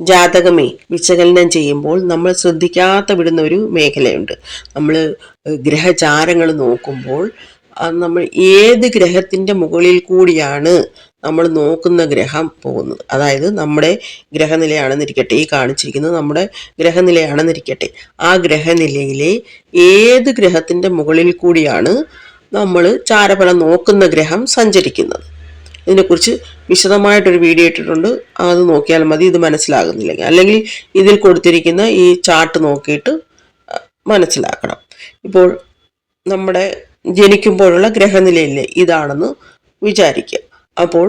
ജാതകമേ വിശകലനം ചെയ്യുമ്പോൾ നമ്മൾ ശ്രദ്ധിക്കാത്ത വിടുന്ന ഒരു മേഖലയുണ്ട്. നമ്മൾ ഗ്രഹചാരങ്ങൾ നോക്കുമ്പോൾ നമ്മൾ ഏത് ഗ്രഹത്തിന്റെ മുകളിൽ കൂടിയാണ് നമ്മൾ നോക്കുന്ന ഗ്രഹം പോകുന്നത്. അതായത് നമ്മുടെ ഗ്രഹനിലയാണെന്നിരിക്കട്ടെ ഈ കാണിച്ചിരിക്കുന്നത് നമ്മുടെ ഗ്രഹനിലയാണെന്നിരിക്കട്ടെ ആ ഗ്രഹനിലയിലെ ഏത് ഗ്രഹത്തിന്റെ മുകളിൽ കൂടിയാണ് നമ്മൾ ചാരഫലം നോക്കുന്ന ഗ്രഹം സഞ്ചരിക്കുന്നത്. ഇതിനെക്കുറിച്ച് വിശദമായിട്ടൊരു വീഡിയോ ഇട്ടിട്ടുണ്ട്. അത് നോക്കിയാൽ മതി ഇത് മനസ്സിലാകുന്നില്ലെങ്കിൽ. അല്ലെങ്കിൽ ഇതിൽ കൊടുത്തിരിക്കുന്ന ഈ ചാർട്ട് നോക്കിയിട്ട് മനസ്സിലാക്കണം. ഇപ്പോൾ നമ്മുടെ ജനിക്കുമ്പോഴുള്ള ഗ്രഹനിലയിലെ ഇതാണെന്ന് വിചാരിക്കുക. അപ്പോൾ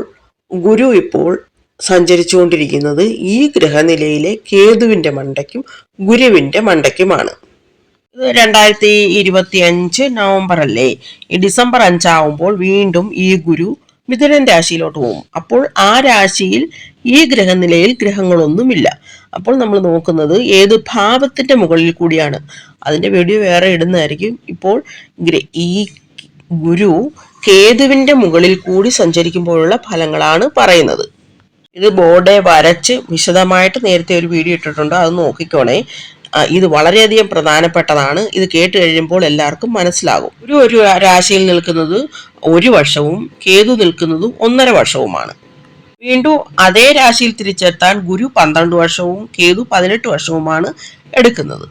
ഗുരു ഇപ്പോൾ സഞ്ചരിച്ചുകൊണ്ടിരിക്കുന്നത് ഈ ഗ്രഹനിലയിലെ കേതുവിന്റെ മണ്ടയ്ക്കും ഗുരുവിന്റെ മണ്ടയ്ക്കുമാണ്. രണ്ടായിരത്തി ഇരുപത്തി അഞ്ച് നവംബർ അല്ലേ ഈ ഡിസംബർ അഞ്ചാവുമ്പോൾ വീണ്ടും ഈ ഗുരു മിഥുനൻ രാശിയിലോട്ട് പോകും. അപ്പോൾ ആ രാശിയിൽ ഈ ഗ്രഹനിലയിൽ ഗ്രഹങ്ങളൊന്നുമില്ല. അപ്പോൾ നമ്മൾ നോക്കുന്നത് ഏത് ഭാവത്തിന്റെ മുകളിൽ കൂടിയാണ്. അതിന്റെ വീഡിയോ വേറെ ഇടുന്നതായിരിക്കും. ഇപ്പോൾ ഈ ഗുരു കേതുവിന്റെ മുകളിൽ കൂടി സഞ്ചരിക്കുമ്പോഴുള്ള ഫലങ്ങളാണ് പറയുന്നത്. ഇത് ബോർഡെ വരച്ച് വിശദമായിട്ട് നേരത്തെ ഒരു വീഡിയോ ഇട്ടിട്ടുണ്ട്. അത് നോക്കിക്കോണേ. ഇത് വളരെയധികം പ്രധാനപ്പെട്ടതാണ്. ഇത് കേട്ട് കഴിയുമ്പോൾ എല്ലാവർക്കും മനസ്സിലാകും. ഒരു ഒരു രാശിയിൽ നിൽക്കുന്നത് ഒരു വർഷവും കേതു നിൽക്കുന്നത് ഒന്നര വർഷവുമാണ്. വീണ്ടും അതേ രാശിയിൽ തിരിച്ചെത്താൻ ഗുരു പന്ത്രണ്ട് വർഷവും കേതു പതിനെട്ട് വർഷവുമാണ് എടുക്കുന്നത്.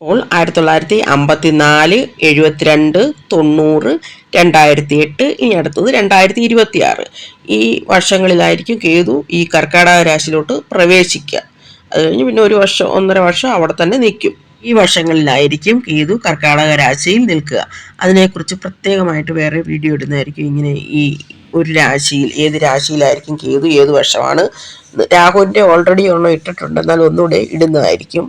അപ്പോൾ ആയിരത്തി തൊള്ളായിരത്തി അമ്പത്തി നാല് എഴുപത്തിരണ്ട് തൊണ്ണൂറ് രണ്ടായിരത്തി എട്ട് ഇനി അടുത്തത് രണ്ടായിരത്തി ഇരുപത്തി ആറ് ഈ വർഷങ്ങളിലായിരിക്കും കേതു ഈ കർക്കാടക രാശിയിലോട്ട് പ്രവേശിക്കുക. അത് കഴിഞ്ഞ് പിന്നെ ഒരു വർഷം ഒന്നര വർഷം അവിടെ തന്നെ നിൽക്കും. ഈ വർഷങ്ങളിലായിരിക്കും കേതു കർക്കാടക രാശിയിൽ നിൽക്കുക. അതിനെക്കുറിച്ച് പ്രത്യേകമായിട്ട് വേറെ വീഡിയോ ഇടുന്നതായിരിക്കും. ഇങ്ങനെ ഈ ഒരു രാശിയിൽ ഏത് രാശിയിലായിരിക്കും കേതു ഏത് വർഷമാണ്? രാഹുവിന്റെ ഓൾറെഡി ഒന്നും ഇട്ടിട്ടുണ്ട്. എന്നാൽ ഒന്നുകൂടെ ഇടുന്നതായിരിക്കും.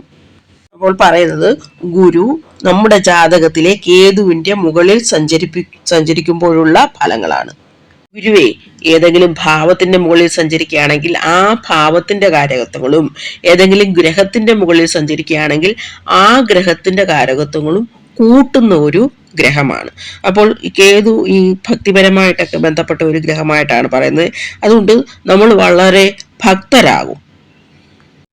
അപ്പോൾ പറയുന്നത് ഗുരു നമ്മുടെ ജാതകത്തിലെ കേതുവിന്റെ മുകളിൽ സഞ്ചരിപ്പി സഞ്ചരിക്കുമ്പോഴുള്ള ഫലങ്ങളാണ്. ഗുരുവേ ഏതെങ്കിലും ഭാവത്തിന്റെ മുകളിൽ സഞ്ചരിക്കുകയാണെങ്കിൽ ആ ഭാവത്തിന്റെ കാരകത്വങ്ങളും ഏതെങ്കിലും ഗ്രഹത്തിന്റെ മുകളിൽ സഞ്ചരിക്കുകയാണെങ്കിൽ ആ ഗ്രഹത്തിന്റെ കാരകത്വങ്ങളും കൂട്ടുന്ന ഒരു ഗ്രഹമാണ്. അപ്പോൾ കേതു ഈ ഭക്തിപരമായിട്ടൊക്കെ ബന്ധപ്പെട്ട ഒരു ഗ്രഹമായിട്ടാണ് പറയുന്നത്. അതുകൊണ്ട് നമ്മൾ വളരെ ഭക്തരാകും.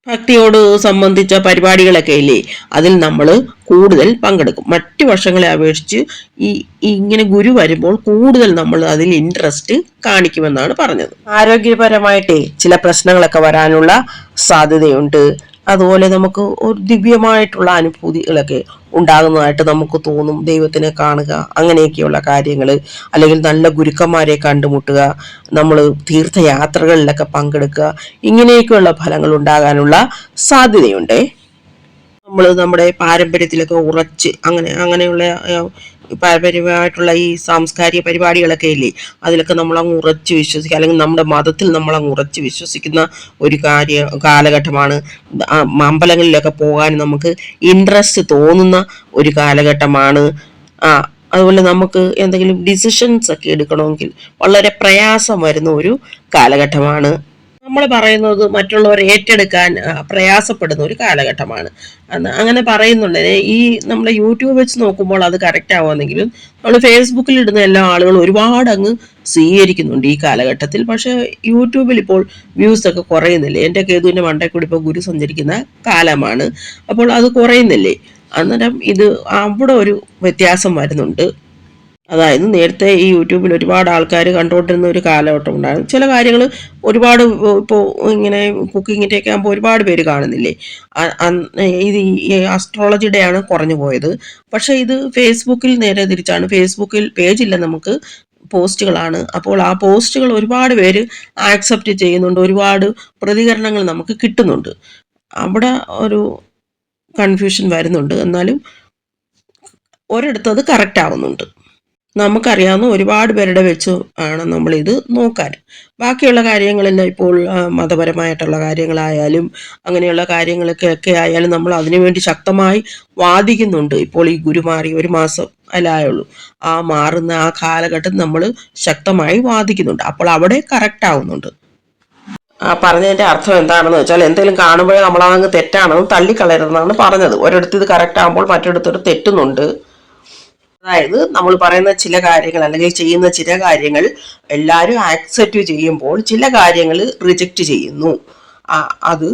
ഭക്തിയോട് സംബന്ധിച്ച പരിപാടികളൊക്കെ ഇല്ലേ അതിൽ നമ്മൾ കൂടുതൽ പങ്കെടുക്കും. മറ്റു വർഷങ്ങളെ അപേക്ഷിച്ച് ഈ ഇങ്ങനെ ഗുരു വരുമ്പോൾ കൂടുതൽ നമ്മൾ അതിൽ ഇൻട്രസ്റ്റ് കാണിക്കുമെന്നാണ് പറഞ്ഞത്. ആരോഗ്യപരമായിട്ടേ ചില പ്രശ്നങ്ങളൊക്കെ വരാനുള്ള സാധ്യതയുണ്ട്. അതുപോലെ നമുക്ക് ഒരു ദിവ്യമായിട്ടുള്ള അനുഭൂതികളൊക്കെ ഉണ്ടാകുന്നതായിട്ട് നമുക്ക് തോന്നും. ദൈവത്തിനെ കാണുക അങ്ങനെയൊക്കെയുള്ള കാര്യങ്ങൾ അല്ലെങ്കിൽ നല്ല ഗുരുക്കന്മാരെ കണ്ടുമുട്ടുക നമ്മൾ തീർത്ഥയാത്രകളിലൊക്കെ പങ്കെടുക്കുക ഇങ്ങനെയൊക്കെയുള്ള ഫലങ്ങൾ ഉണ്ടാകാനുള്ള സാധ്യതയുണ്ട്. നമ്മൾ നമ്മുടെ പാരമ്പര്യത്തിലൊക്കെ ഉറച്ച് അങ്ങനെ അങ്ങനെയുള്ള പാരമ്പര്യമായിട്ടുള്ള ഈ സാംസ്കാരിക പരിപാടികളൊക്കെ ഇല്ലേ? അതിലൊക്കെ നമ്മൾ അങ്ങ് ഉറച്ച് വിശ്വസിക്കുക. അല്ലെങ്കിൽ നമ്മുടെ മതത്തിൽ നമ്മൾ അങ്ങ് ഉറച്ച് വിശ്വസിക്കുന്ന ഒരു കാര്യ കാലഘട്ടമാണ്. അമ്പലങ്ങളിലൊക്കെ പോകാൻ നമുക്ക് ഇൻട്രസ്റ്റ് തോന്നുന്ന ഒരു കാലഘട്ടമാണ്. ആ അതുപോലെ നമുക്ക് എന്തെങ്കിലും ഡിസിഷൻസ് ഒക്കെ എടുക്കണമെങ്കിൽ വളരെ പ്രയാസം വരുന്ന ഒരു കാലഘട്ടമാണ്. നമ്മൾ പറയുന്നത് മറ്റുള്ളവർ ഏറ്റെടുക്കാൻ പ്രയാസപ്പെടുന്ന ഒരു കാലഘട്ടമാണ്. അങ്ങനെ പറയുന്നുണ്ട്. ഈ നമ്മൾ യൂട്യൂബ് വെച്ച് നോക്കുമ്പോൾ അത് കറക്റ്റ് ആവുമെന്നെങ്കിലും നമ്മൾ ഫേസ്ബുക്കിൽ ഇടുന്ന എല്ലാ ആളുകളും ഒരുപാട് അങ്ങ് സ്വീകരിക്കുന്നുണ്ട് ഈ കാലഘട്ടത്തിൽ. പക്ഷേ യൂട്യൂബിൽ ഇപ്പോൾ വ്യൂസ് ഒക്കെ കുറയുന്നില്ലേ? എന്റെ കേതുവിന്റെ മണ്ടയിൽ കൂടി ഇപ്പോൾ ഗുരു സഞ്ചരിക്കുന്ന കാലമാണ്. അപ്പോൾ അത് കുറയുന്നില്ലേ? അന്നേരം ഇത് അവിടെ ഒരു വ്യത്യാസം വരുന്നുണ്ട്. അതായത് നേരത്തെ ഈ യൂട്യൂബിൽ ഒരുപാട് ആൾക്കാർ കണ്ടുകൊണ്ടിരുന്ന ഒരു കാലഘട്ടം ഉണ്ടായിരുന്നു. ചില കാര്യങ്ങൾ ഒരുപാട് ഇപ്പോൾ ഇങ്ങനെ കുക്കിങ്ങിന്റെ ഒക്കെ ആകുമ്പോൾ ഒരുപാട് പേര് കാണുന്നില്ലേ? ഇത് ഈ അസ്ട്രോളജിയുടെയാണ് കുറഞ്ഞു പോയത്. പക്ഷേ ഇത് ഫേസ്ബുക്കിൽ നേരെ തിരിച്ചാണ്. ഫേസ്ബുക്കിൽ പേജില്ല നമുക്ക് പോസ്റ്റുകളാണ്. അപ്പോൾ ആ പോസ്റ്റുകൾ ഒരുപാട് പേര് ആക്സെപ്റ്റ് ചെയ്യുന്നുണ്ട്. ഒരുപാട് പ്രതികരണങ്ങൾ നമുക്ക് കിട്ടുന്നുണ്ട്. അവിടെ ഒരു കൺഫ്യൂഷൻ വരുന്നുണ്ട്. എന്നാലും ഒരിടത്ത് അത് കറക്റ്റ് ആവുന്നുണ്ട്. നമുക്കറിയാവുന്ന ഒരുപാട് പേരുടെ വെച്ച് ആണ് നമ്മളിത് നോക്കാൻ. ബാക്കിയുള്ള കാര്യങ്ങളെല്ലാം ഇപ്പോൾ മതപരമായിട്ടുള്ള കാര്യങ്ങളായാലും അങ്ങനെയുള്ള കാര്യങ്ങളൊക്കെ ഒക്കെ ആയാലും നമ്മൾ അതിനുവേണ്ടി ശക്തമായി വാദിക്കുന്നുണ്ട്. ഇപ്പോൾ ഈ ഗുരു മാറി ഒരു മാസം അല്ലായുള്ളൂ ആ മാറുന്ന ആ കാലഘട്ടം നമ്മൾ ശക്തമായി വാദിക്കുന്നുണ്ട്. അപ്പോൾ അവിടെ കറക്റ്റ് ആവുന്നുണ്ട്. ആ പറഞ്ഞതിന്റെ അർത്ഥം എന്താണെന്ന് വെച്ചാൽ എന്തെങ്കിലും കാണുമ്പോഴേ നമ്മളതങ്ങ് തെറ്റാണെന്ന് തള്ളിക്കളയരുതെന്നാണ് പറഞ്ഞത്. ഒരിടത്ത് ഇത് കറക്റ്റ് ആകുമ്പോൾ മറ്റൊരിടത്തൊരു തെറ്റുന്നുണ്ട്. അതായത് നമ്മൾ പറയുന്ന ചില കാര്യങ്ങൾ അല്ലെങ്കിൽ ചെയ്യുന്ന ചില കാര്യങ്ങൾ എല്ലാവരും ആക്സെപ്റ്റ് ചെയ്യുമ്പോൾ ചില കാര്യങ്ങൾ റിജക്റ്റ് ചെയ്യുന്നു. അത്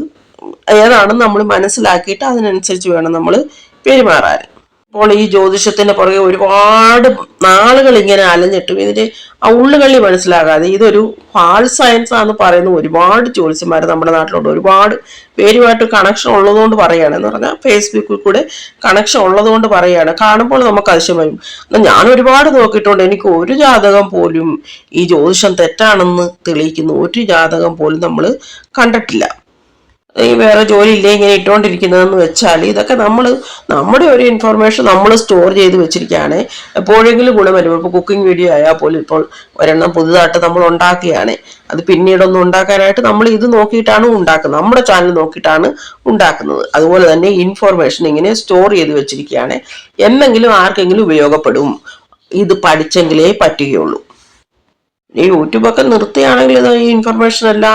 ഏതാണെന്ന് നമ്മൾ മനസ്സിലാക്കിയിട്ട് അതിനനുസരിച്ച് വേണം നമ്മൾ പെരുമാറാൻ. അപ്പോൾ ഈ ജ്യോതിഷത്തിന്റെ പുറകെ ഒരുപാട് നാളുകൾ ഇങ്ങനെ അലഞ്ഞിട്ടും ഇതിന്റെ ആ ഉള്ളുകളി മനസ്സിലാകാതെ ഇതൊരു ഫാൾ സയൻസ് ആണെന്ന് പറയുന്ന ഒരുപാട് ജ്യോതിഷന്മാർ നമ്മുടെ നാട്ടിലുണ്ട്. ഒരുപാട് പേരുമായിട്ട് കണക്ഷൻ ഉള്ളതുകൊണ്ട് പറയുകയാണ്. എന്ന് പറഞ്ഞാൽ ഫേസ്ബുക്കിൽ കൂടെ കണക്ഷൻ ഉള്ളതുകൊണ്ട് പറയുകയാണ്. കാണുമ്പോൾ നമുക്ക് അതിശയം ഞാൻ ഒരുപാട് നോക്കിയിട്ടുണ്ട്. എനിക്ക് ഒരു ജാതകം പോലും ഈ ജ്യോതിഷം തെറ്റാണെന്ന് തെളിയിക്കുന്ന ഒരു ജാതകം പോലും നമ്മൾ കണ്ടിട്ടില്ല. ഈ വേറെ ജോലി ഇല്ലേ ഇങ്ങനെ ഇട്ടുകൊണ്ടിരിക്കുന്നതെന്ന് വെച്ചാൽ ഇതൊക്കെ നമ്മൾ നമ്മുടെ ഒരു ഇൻഫർമേഷൻ നമ്മൾ സ്റ്റോർ ചെയ്ത് വെച്ചിരിക്കുകയാണ്. എപ്പോഴെങ്കിലും ഗുണം വരും. ഇപ്പോൾ കുക്കിംഗ് വീഡിയോ ആയാൽ പോലും ഇപ്പോൾ ഒരെണ്ണം പുതുതായിട്ട് നമ്മൾ ഉണ്ടാക്കുകയാണ്. അത് പിന്നീടൊന്നും ഉണ്ടാക്കാനായിട്ട് നമ്മൾ ഇത് നോക്കിയിട്ടാണ് ഉണ്ടാക്കുന്നത്. നമ്മുടെ ചാനൽ നോക്കിയിട്ടാണ് ഉണ്ടാക്കുന്നത്. അതുപോലെ തന്നെ ഇൻഫർമേഷൻ ഇങ്ങനെ സ്റ്റോർ ചെയ്ത് വെച്ചിരിക്കുകയാണ്. എന്നെങ്കിലും ആർക്കെങ്കിലും ഉപയോഗപ്പെടും. ഇത് പഠിച്ചെങ്കിലേ പറ്റുകയുള്ളൂ. ഈ യൂട്യൂബൊക്കെ നിർത്തിയാണെങ്കിൽ ഇത് ഈ ഇൻഫർമേഷൻ അല്ല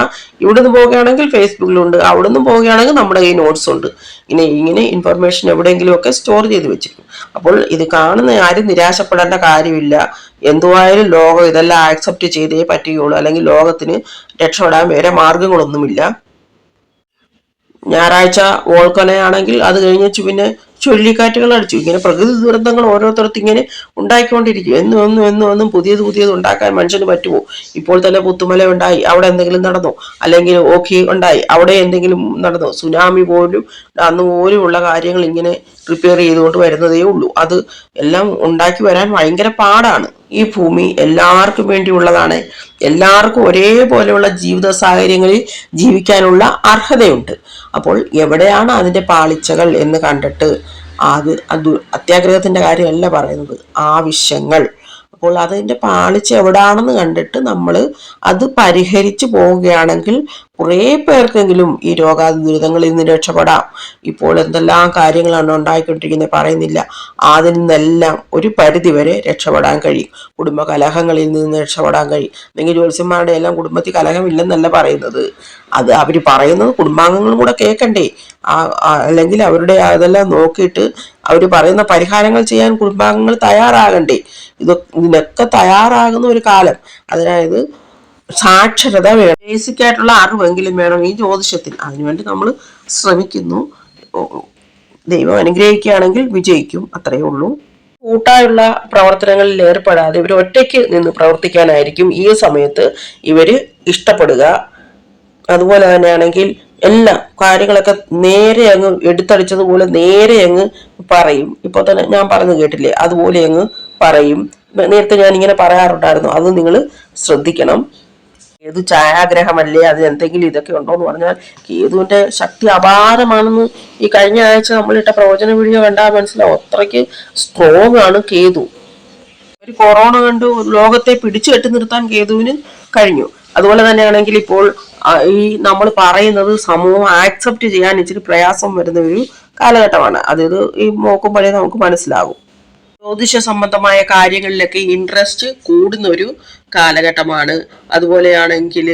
ഇവിടെ നിന്ന് പോവുകയാണെങ്കിൽ ഫേസ്ബുക്കിലുണ്ട് അവിടെ നിന്ന് പോവുകയാണെങ്കിൽ നമ്മുടെ ഈ നോട്ട്സ് ഉണ്ട്. ഇങ്ങനെ ഇങ്ങനെ ഇൻഫർമേഷൻ എവിടെയെങ്കിലുമൊക്കെ സ്റ്റോർ ചെയ്ത് വെച്ചിരിക്കും. അപ്പോൾ ഇത് കാണുന്ന ആരും നിരാശപ്പെടേണ്ട കാര്യമില്ല. എന്തുവായാലും ലോകം ഇതെല്ലാം ആക്സെപ്റ്റ് ചെയ്തേ പറ്റുകയുള്ളൂ. അല്ലെങ്കിൽ ലോകത്തിന് രക്ഷപ്പെടാൻ വേറെ മാർഗങ്ങളൊന്നുമില്ല. ഞായറാഴ്ച വോൾക്കനയാണെങ്കിൽ അത് കഴിഞ്ഞു പിന്നെ ചുഴലിക്കാറ്റുകൾ അടിച്ചു. ഇങ്ങനെ പ്രകൃതി ദുരന്തങ്ങൾ ഓരോരുത്തർക്കും ഇങ്ങനെ ഉണ്ടായിക്കൊണ്ടിരിക്കും. എന്നും എന്നും എന്നും എന്നും പുതിയത് പുതിയത് ഉണ്ടാക്കാൻ മനുഷ്യന് പറ്റുമോ? ഇപ്പോൾ തന്നെ പുത്തുമല ഉണ്ടായി. അവിടെ എന്തെങ്കിലും നടന്നു? അല്ലെങ്കിൽ ഓഖി ഉണ്ടായി. അവിടെ എന്തെങ്കിലും നടന്നു? സുനാമി പോലും അന്ന് പോലും ഉള്ള കാര്യങ്ങൾ ഇങ്ങനെ റിപ്പയർ ചെയ്തുകൊണ്ട് വരുന്നതേ ഉള്ളൂ. അത് എല്ലാം ഉണ്ടാക്കി വരാൻ ഭയങ്കര പാടാണ്. ഈ ഭൂമി എല്ലാവർക്കും വേണ്ടിയുള്ളതാണ്. എല്ലാവർക്കും ഒരേപോലെയുള്ള ജീവിത സാഹചര്യങ്ങളിൽ ജീവിക്കാനുള്ള അർഹതയുണ്ട്. അപ്പോൾ എവിടെയാണ് അതിന്റെ പാളിച്ചകൾ എന്ന് കണ്ടിട്ട് അത് അത് അത്യാഗ്രഹത്തിന്റെ കാര്യമല്ല പറയുന്നത്. ആവശ്യങ്ങൾ. അപ്പോൾ അതിന്റെ പാളിച്ച എവിടാണെന്ന് കണ്ടിട്ട് നമ്മൾ അത് പരിഹരിച്ചു പോവുകയാണെങ്കിൽ കുറേ പേർക്കെങ്കിലും ഈ രോഗാതി ദുരിതങ്ങളിൽ നിന്ന് രക്ഷപ്പെടാം. ഇപ്പോൾ എന്തെല്ലാം കാര്യങ്ങളാണ് ഉണ്ടായിക്കൊണ്ടിരിക്കുന്നത് പറയുന്നില്ല. അതിൽ നിന്നെല്ലാം ഒരു പരിധി വരെ രക്ഷപ്പെടാൻ കഴിയും. കുടുംബ കലഹങ്ങളിൽ നിന്ന് രക്ഷപ്പെടാൻ കഴിയും. അല്ലെങ്കിൽ ജ്യോത്സ്യന്മാരുടെ എല്ലാം കുടുംബത്തിൽ കലഹമില്ലെന്നല്ല പറയുന്നത്. അത് അവർ പറയുന്നത് കുടുംബാംഗങ്ങളും കൂടെ കേൾക്കണ്ടേ. അല്ലെങ്കിൽ അവരുടെ അതെല്ലാം നോക്കിയിട്ട് അവർ പറയുന്ന പരിഹാരങ്ങൾ ചെയ്യാൻ കുടുംബാംഗങ്ങൾ തയ്യാറാകണ്ടേ. ഇത് ഇതിനൊക്കെ തയ്യാറാകുന്ന ഒരു കാലം. അതായത് സാക്ഷരത വേണം ബേസിക് ആയിട്ടുള്ള അറിവെങ്കിലും വേണം ഈ ജ്യോതിഷത്തിൽ. അതിനുവേണ്ടി നമ്മൾ ശ്രമിക്കുന്നു. ദൈവം അനുഗ്രഹിക്കുകയാണെങ്കിൽ വിജയിക്കും. അത്രയേ ഉള്ളൂ. കൂട്ടായുള്ള പ്രവർത്തനങ്ങളിൽ ഏർപ്പെടാതെ ഇവർ ഒറ്റയ്ക്ക് നിന്ന് പ്രവർത്തിക്കാനായിരിക്കും ഈ സമയത്ത് ഇവർ ഇഷ്ടപ്പെടുക. അതുപോലെ തന്നെയാണെങ്കിൽ എല്ലാ കാര്യങ്ങളൊക്കെ നേരെ അങ്ങ് എടുത്തടിച്ചതുപോലെ നേരെ അങ്ങ് പറയും. ഇപ്പോൾ തന്നെ ഞാൻ പറഞ്ഞു കേട്ടില്ലേ? അതുപോലെ അങ്ങ് പറയും. നേരത്തെ ഞാൻ ഇങ്ങനെ പറയാറുണ്ടായിരുന്നു. അത് നിങ്ങൾ ശ്രദ്ധിക്കണം. കേതു ഛായാഗ്രഹമല്ലേ? അത് എന്തെങ്കിലും ഇതൊക്കെ ഉണ്ടോ എന്ന് പറഞ്ഞാൽ കേതുവിന്റെ ശക്തി അപാരമാണെന്ന് ഈ കഴിഞ്ഞ ആഴ്ച നമ്മളിട്ട പ്രവചന വീഡിയോ കണ്ടാൽ മനസ്സിലാവും. അത്രയ്ക്ക് സ്ട്രോങ് ആണ് കേതു. ഒരു കൊറോണ കണ്ടു ലോകത്തെ പിടിച്ചു കെട്ടി നിർത്താൻ കേതുവിന് കഴിഞ്ഞു. അതുപോലെ തന്നെയാണെങ്കിൽ ഇപ്പോൾ ഈ നമ്മൾ പറയുന്നത് സമൂഹം ആക്സെപ്റ്റ് ചെയ്യാൻ ഇച്ചിരി പ്രയാസം വരുന്ന ഒരു കാലഘട്ടമാണ്. അതായത് ഈ നോക്കുമ്പോഴേ നമുക്ക് മനസ്സിലാകും. ജ്യോതിഷ സംബന്ധമായ കാര്യങ്ങളിലൊക്കെ ഇൻട്രസ്റ്റ് കൂടുന്ന ഒരു കാലഘട്ടമാണ്. അതുപോലെയാണെങ്കിൽ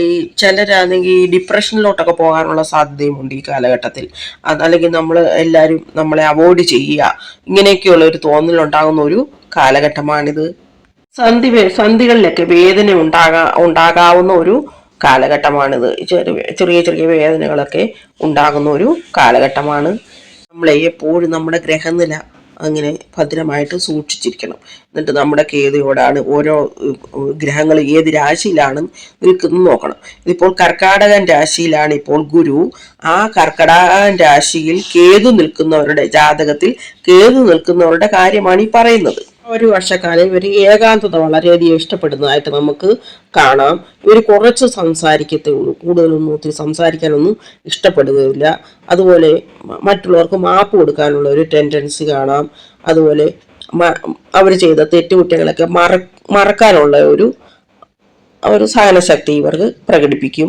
ഈ ചിലരാണെങ്കിൽ ഡിപ്രഷനിലോട്ടൊക്കെ പോകാനുള്ള സാധ്യതയുമുണ്ട് ഈ കാലഘട്ടത്തിൽ. അതല്ലെങ്കിൽ നമ്മൾ എല്ലാവരും നമ്മളെ അവോയ്ഡ് ചെയ്യുക. ഇങ്ങനെയൊക്കെയുള്ള ഒരു തോന്നലുണ്ടാകുന്ന ഒരു കാലഘട്ടമാണിത്. സന്ധി സന്ധികളിലൊക്കെ വേദന ഉണ്ടാകാ ഉണ്ടാകാവുന്ന ഒരു കാലഘട്ടമാണിത് ചെറിയ ചെറിയ വേദനകളൊക്കെ ഉണ്ടാകുന്ന ഒരു കാലഘട്ടമാണ്. നമ്മളെ എപ്പോഴും നമ്മുടെ ഗ്രഹനില അങ്ങനെ ഭദ്രമായിട്ട് സൂക്ഷിച്ചിരിക്കണം. എന്നിട്ട് നമ്മുടെ കേതുയോടാണ് ഓരോ ഗ്രഹങ്ങൾ ഏത് രാശിയിലാണ് നിൽക്കുന്നത് നോക്കണം. ഇതിപ്പോൾ കർക്കാടകൻ രാശിയിലാണ് ഇപ്പോൾ ഗുരു. ആ കർക്കടകൻ രാശിയിൽ കേതു നിൽക്കുന്നവരുടെ ജാതകത്തിൽ കേതു നിൽക്കുന്നവരുടെ കാര്യമാണ് ഈ പറയുന്നത്. ഒരു വർഷക്കാലം ഇവർ ഏകാന്തത വളരെയധികം ഇഷ്ടപ്പെടുന്നതായിട്ട് നമുക്ക് കാണാം. ഇവർ കുറച്ച് സംസാരിക്കത്തേ ഉള്ളൂ കൂടുതലൊന്നും ഒത്തിരി സംസാരിക്കാനൊന്നും ഇഷ്ടപ്പെടുകയില്ല. അതുപോലെ മറ്റുള്ളവർക്ക് മാപ്പ് കൊടുക്കാനുള്ള ഒരു ടെൻഡൻസി കാണാം. അതുപോലെ അവർ ചെയ്ത തെറ്റുകുറ്റങ്ങളൊക്കെ മറ മറക്കാനുള്ള ഒരു ഒരു സഹനശക്തി ഇവർക്ക് പ്രകടിപ്പിക്കും.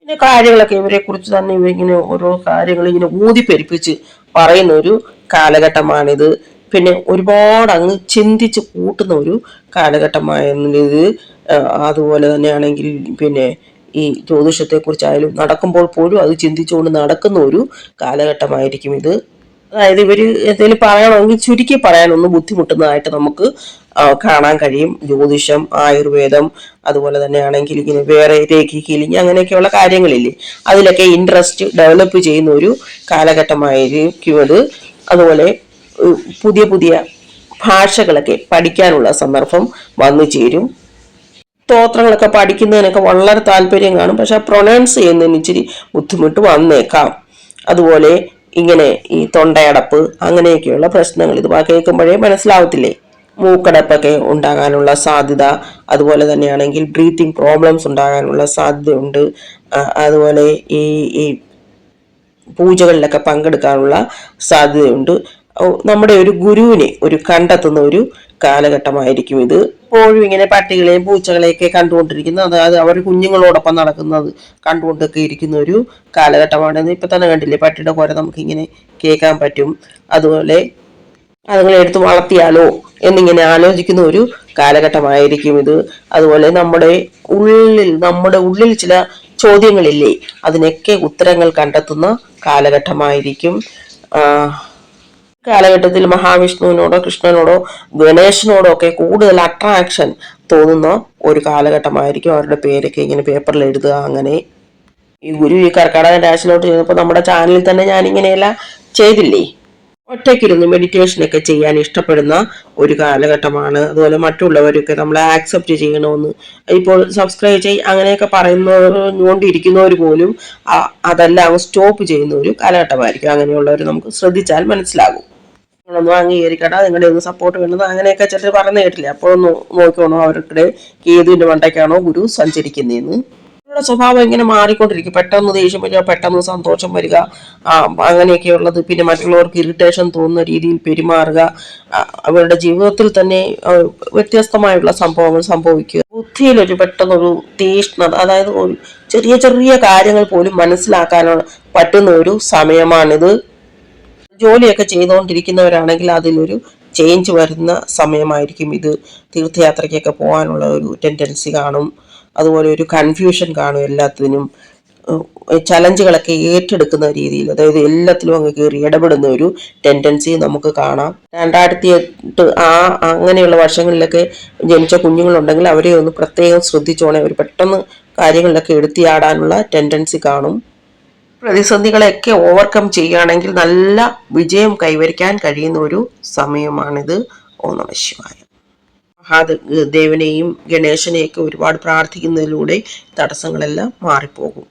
പിന്നെ കാര്യങ്ങളൊക്കെ ഇവരെ കുറിച്ച് തന്നെ ഇവരിങ്ങനെ ഓരോ കാര്യങ്ങൾ ഇങ്ങനെ ഊതിപ്പെരിപ്പിച്ച് പറയുന്ന ഒരു കാലഘട്ടമാണിത്. പിന്നെ ഒരുപാട് അങ്ങ് ചിന്തിച്ച് കൂട്ടുന്ന ഒരു കാലഘട്ടമായത് അതുപോലെ തന്നെയാണെങ്കിൽ പിന്നെ ഈ ജ്യോതിഷത്തെക്കുറിച്ചായാലും നടക്കുമ്പോൾ പോലും അത് ചിന്തിച്ചുകൊണ്ട് നടക്കുന്ന ഒരു കാലഘട്ടമായിരിക്കും ഇത്. അതായത് ഇവർ എന്തെങ്കിലും പറയണമെങ്കിൽ ചുരുക്കി പറയാനൊന്നും ബുദ്ധിമുട്ടുന്നതായിട്ട് നമുക്ക് കാണാൻ കഴിയും. ജ്യോതിഷം ആയുർവേദം അതുപോലെ തന്നെ ആണെങ്കിൽ ഇങ്ങനെ വേറെ രേഖി ഹീലിംഗ് അങ്ങനെയൊക്കെയുള്ള കാര്യങ്ങളില്ലേ. അതിലൊക്കെ ഇൻട്രസ്റ്റ് ഡെവലപ്പ് ചെയ്യുന്ന ഒരു കാലഘട്ടമായിരിക്കും അത് അതുപോലെ പുതിയ പുതിയ ഭാഷകളൊക്കെ പഠിക്കാനുള്ള സന്ദർഭം വന്നു ചേരും. സ്തോത്രങ്ങളൊക്കെ പഠിക്കുന്നതിനൊക്കെ വളരെ താല്പര്യം കാണും. പക്ഷെ പ്രൊനൗൺസ് ചെയ്യുന്നതിന് ഇച്ചിരി ബുദ്ധിമുട്ട് വന്നേക്കാം. അതുപോലെ ഇങ്ങനെ ഈ തൊണ്ടയടപ്പ് അങ്ങനെയൊക്കെയുള്ള പ്രശ്നങ്ങൾ ഇത് കേൾക്കുമ്പോഴേ മനസ്സിലാവത്തില്ലേ? മൂക്കടപ്പൊക്കെ ഉണ്ടാകാനുള്ള സാധ്യത അതുപോലെ തന്നെയാണെങ്കിൽ ബ്രീത്തിങ് പ്രോബ്ലംസ് ഉണ്ടാകാനുള്ള സാധ്യതയുണ്ട്. അതുപോലെ ഈ ഈ പൂജകളിലൊക്കെ പങ്കെടുക്കാനുള്ള സാധ്യതയുണ്ട്. നമ്മുടെ ഒരു ഗുരുവിനെ ഒരു കണ്ടെത്തുന്ന ഒരു കാലഘട്ടമായിരിക്കും ഇത്. എപ്പോഴും ഇങ്ങനെ പട്ടികളെയും പൂച്ചകളെയൊക്കെ കണ്ടുകൊണ്ടിരിക്കുന്നു. അതായത് അവർ കുഞ്ഞുങ്ങളോടൊപ്പം നടക്കുന്നത് കണ്ടുകൊണ്ടൊക്കെ ഇരിക്കുന്ന ഒരു കാലഘട്ടമാണ്. ഇപ്പൊ തന്നെ കണ്ടില്ലേ പട്ടിയുടെ കുര നമുക്ക് ഇങ്ങനെ കേൾക്കാൻ പറ്റും. അതുപോലെ അതുങ്ങളെ എടുത്ത് വളർത്തിയാലോ എന്നിങ്ങനെ ആലോചിക്കുന്ന ഒരു കാലഘട്ടമായിരിക്കും ഇത്. അതുപോലെ നമ്മുടെ ഉള്ളിൽ നമ്മുടെ ഉള്ളിൽ ചില ചോദ്യങ്ങളില്ലേ അതിനൊക്കെ ഉത്തരങ്ങൾ കണ്ടെത്തുന്ന കാലഘട്ടമായിരിക്കും. കാലഘട്ടത്തിൽ മഹാവിഷ്ണുവിനോടോ കൃഷ്ണനോടോ ഗണേശനോടോ ഒക്കെ കൂടുതൽ അട്രാക്ഷൻ തോന്നുന്ന ഒരു കാലഘട്ടമായിരിക്കും അവരുടെ പേരൊക്കെ ഇങ്ങനെ പേപ്പറിൽ എഴുതുക അങ്ങനെ. ഈ ഗുരു ഈ കർക്കടക രാശിയിലോട്ട് ചെയ്തപ്പോൾ നമ്മുടെ ചാനലിൽ തന്നെ ഞാൻ ഇങ്ങനെയല്ല ചെയ്തില്ലേ? ഒറ്റയ്ക്കിരുന്ന് മെഡിറ്റേഷനൊക്കെ ചെയ്യാൻ ഇഷ്ടപ്പെടുന്ന ഒരു കാലഘട്ടമാണ്. അതുപോലെ മറ്റുള്ളവരൊക്കെ നമ്മളെ ആക്സെപ്റ്റ് ചെയ്യണമെന്ന്. ഇപ്പോൾ സബ്സ്ക്രൈബ് ചെയ് അങ്ങനെയൊക്കെ പറയുന്നവരുകൊണ്ടിരിക്കുന്നവർ പോലും അതെല്ലാം സ്റ്റോപ്പ് ചെയ്യുന്ന ഒരു കാലഘട്ടമായിരിക്കും. അങ്ങനെയുള്ളവർ നമുക്ക് ശ്രദ്ധിച്ചാൽ മനസ്സിലാകും. നിങ്ങളൊന്നും അംഗീകരിക്കട നിങ്ങളുടെ ഒന്ന് സപ്പോർട്ട് വേണ്ടത് അങ്ങനെയൊക്കെ ചിലർ പറഞ്ഞു കേട്ടില്ലേ? അപ്പോഴൊന്ന് നോക്കിക്കോണോ അവരുടെ കേതുവിന്റെ മണ്ടയ്ക്കാണോ ഗുരു സഞ്ചരിക്കുന്നതെന്ന് അവരുടെ സ്വഭാവം ഇങ്ങനെ മാറിക്കൊണ്ടിരിക്കും? പെട്ടെന്ന് ദേഷ്യം വരിക പെട്ടെന്ന് സന്തോഷം വരിക അങ്ങനെയൊക്കെയുള്ളത് പിന്നെ മറ്റുള്ളവർക്ക് ഇറിറ്റേഷൻ തോന്നുന്ന രീതിയിൽ പെരുമാറുക അവരുടെ ജീവിതത്തിൽ തന്നെ വ്യത്യസ്തമായുള്ള സംഭവങ്ങൾ സംഭവിക്കുക. ബുദ്ധിയിലൊരു പെട്ടെന്നൊരു തീഷ്ണത അതായത് ചെറിയ ചെറിയ കാര്യങ്ങൾ പോലും മനസ്സിലാക്കാനുള്ള പറ്റുന്ന ഒരു സമയമാണിത്. ജോലിയൊക്കെ ചെയ്തുകൊണ്ടിരിക്കുന്നവരാണെങ്കിൽ അതിലൊരു ചേഞ്ച് വരുന്ന സമയമായിരിക്കും ഇത്. തീർത്ഥയാത്രയ്ക്കൊക്കെ പോകാനുള്ള ഒരു ടെൻഡൻസി കാണും. അതുപോലെ ഒരു കൺഫ്യൂഷൻ കാണും എല്ലാത്തിനും. ചലഞ്ചുകളൊക്കെ ഏറ്റെടുക്കുന്ന രീതിയിൽ അതായത് എല്ലാത്തിലും അങ്ങ് കയറി ഇടപെടുന്ന ഒരു ടെൻഡൻസി നമുക്ക് കാണാം. രണ്ടായിരത്തി എട്ട് ആ അങ്ങനെയുള്ള വർഷങ്ങളിലൊക്കെ ജനിച്ച കുഞ്ഞുങ്ങളുണ്ടെങ്കിൽ അവരെ ഒന്ന് പ്രത്യേകം ശ്രദ്ധിച്ചോണേ. അവർ പെട്ടെന്ന് കാര്യങ്ങളിലൊക്കെ എടുത്തിയാടാനുള്ള ടെൻഡൻസി കാണും. പ്രതിസന്ധികളെയൊക്കെ ഓവർകം ചെയ്യുകയാണെങ്കിൽ നല്ല വിജയം കൈവരിക്കാൻ കഴിയുന്ന ഒരു സമയമാണിത്. ഓണമശിവായ മഹാദേവനെയും ഗണേശനെയൊക്കെ ഒരുപാട് പ്രാർത്ഥിക്കുന്നതിലൂടെ തടസ്സങ്ങളെല്ലാം മാറിപ്പോകും.